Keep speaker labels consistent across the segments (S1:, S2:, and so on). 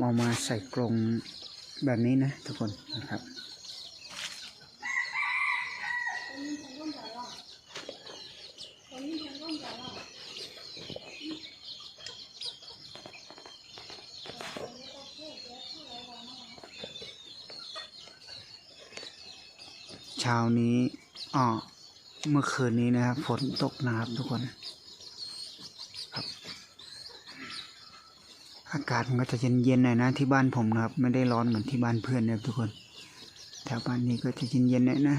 S1: เอามาใส่กรงแบบนี้นะทุกคนนะครับ เช้านี้อ๋อเมื่อคืนนี้นะครับฝนตกนะครับทุกคน ครับ อากาศมันก็จะเย็นๆหน่อยนะที่บ้านผมนะครับ ไม่ได้ร้อนเหมือนที่บ้านเพื่อนนะครับทุกคนแถวบ้านนี้ก็จะเย็นๆหน่อยนะ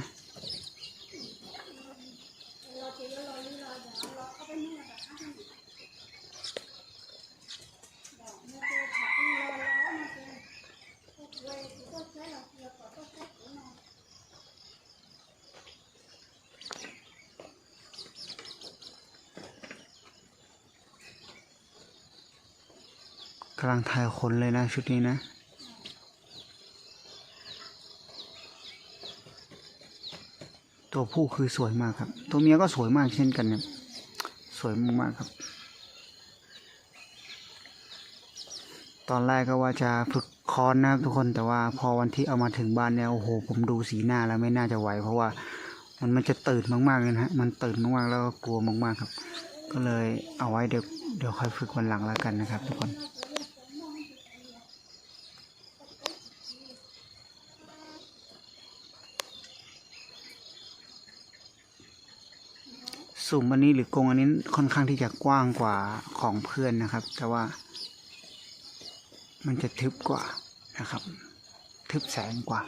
S1: กำลังถ่ายคนเลยนะชุดนี้นะตัวผู้คือสวยมากครับ ตัวเมียก็สวยมากเช่นกันครับสวยมากๆครับ ตอนแรกก็ว่าจะฝึกคอนนะครับทุกคนแต่ว่าพอวันที่เอามาถึงบ้านเนี่ยโอ้โห ผมดูสีหน้าแล้วไม่น่าจะไหว เพราะว่ามันมันจะตื่นมากๆเลยนะฮะมันตื่นมากๆแล้วก็กลัวมากๆครับ ก็เลยเอาไว้เดี๋ยวเดี๋ยวค่อยฝึกวันหลังแล้วกันนะครับ ทุกคน สุ่มอันนี้หรือกรงอันนี้ค่อนข้างที่จะกว้างกว่าของเพื่อนนะครับ แต่ว่า มันจะทึบกว่านะครับ ทึบแสงกว่า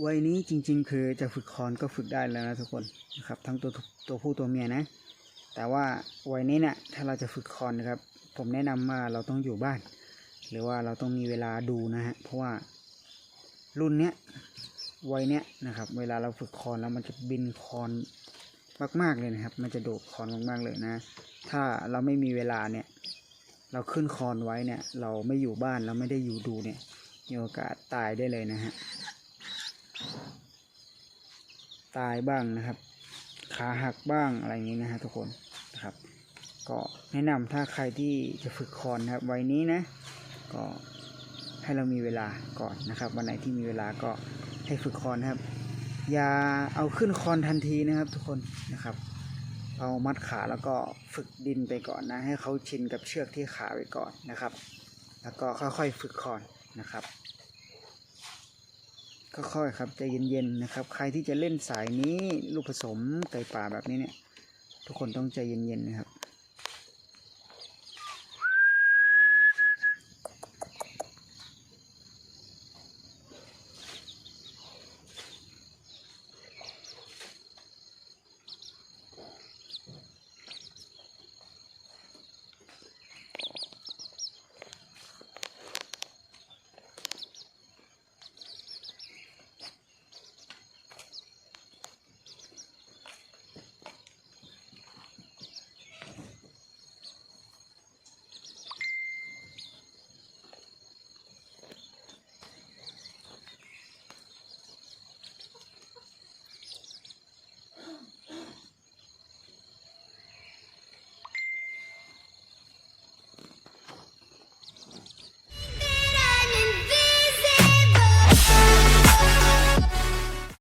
S1: วัยนี้จริง ๆ คือจะฝึกคอนก็ฝึกได้แล้วนะทุกคนนะครับ ทั้งตัวตัวผู้ตัวเมียนะ แต่ว่าวัยนี้เนี่ยถ้าเราจะฝึกคอนนะครับ ผมแนะนำว่าเราต้องอยู่บ้าน หรือว่าเราต้องมีเวลาดูนะฮะเพราะว่ารุ่นเนี้ยวัยเนี้ยนะครับ เวลาเราฝึกคอนแล้วมันจะบินคอนมากๆเลยนะครับ มันจะโดดคอนมากๆเลยนะ ถ้าเราไม่มีเวลาเนี่ย เราขึ้นคอนไว้เนี่ย เราไม่อยู่บ้านเราไม่ได้อยู่ดูเนี่ยมีโอกาสตายได้เลยนะฮะ ตายบ้างนะครับ ขาหักบ้างอะไรอย่างนี้นะฮะทุกคนนะครับ ก็แนะนำถ้าใครที่จะฝึกคอนนะครับวัยนี้นะ ก็ให้เรามีเวลาก่อนนะครับ วันไหนที่มีเวลาก็ให้ฝึกคอนนะครับ อย่าเอาขึ้นคอนทันทีนะครับ ทุกคนนะครับ เอามัดขาแล้วก็ฝึกดินไปก่อนนะ ให้เขาชินกับเชือกที่ขาไปก่อนนะครับ แล้วก็ค่อยๆฝึกคอนนะครับ ค่อยๆครับใจเย็นๆนะครับ ใครที่จะเล่นสายนี้ลูกผสมไก่ป่าแบบนี้เนี่ย ทุกคนต้องใจเย็นๆนะครับ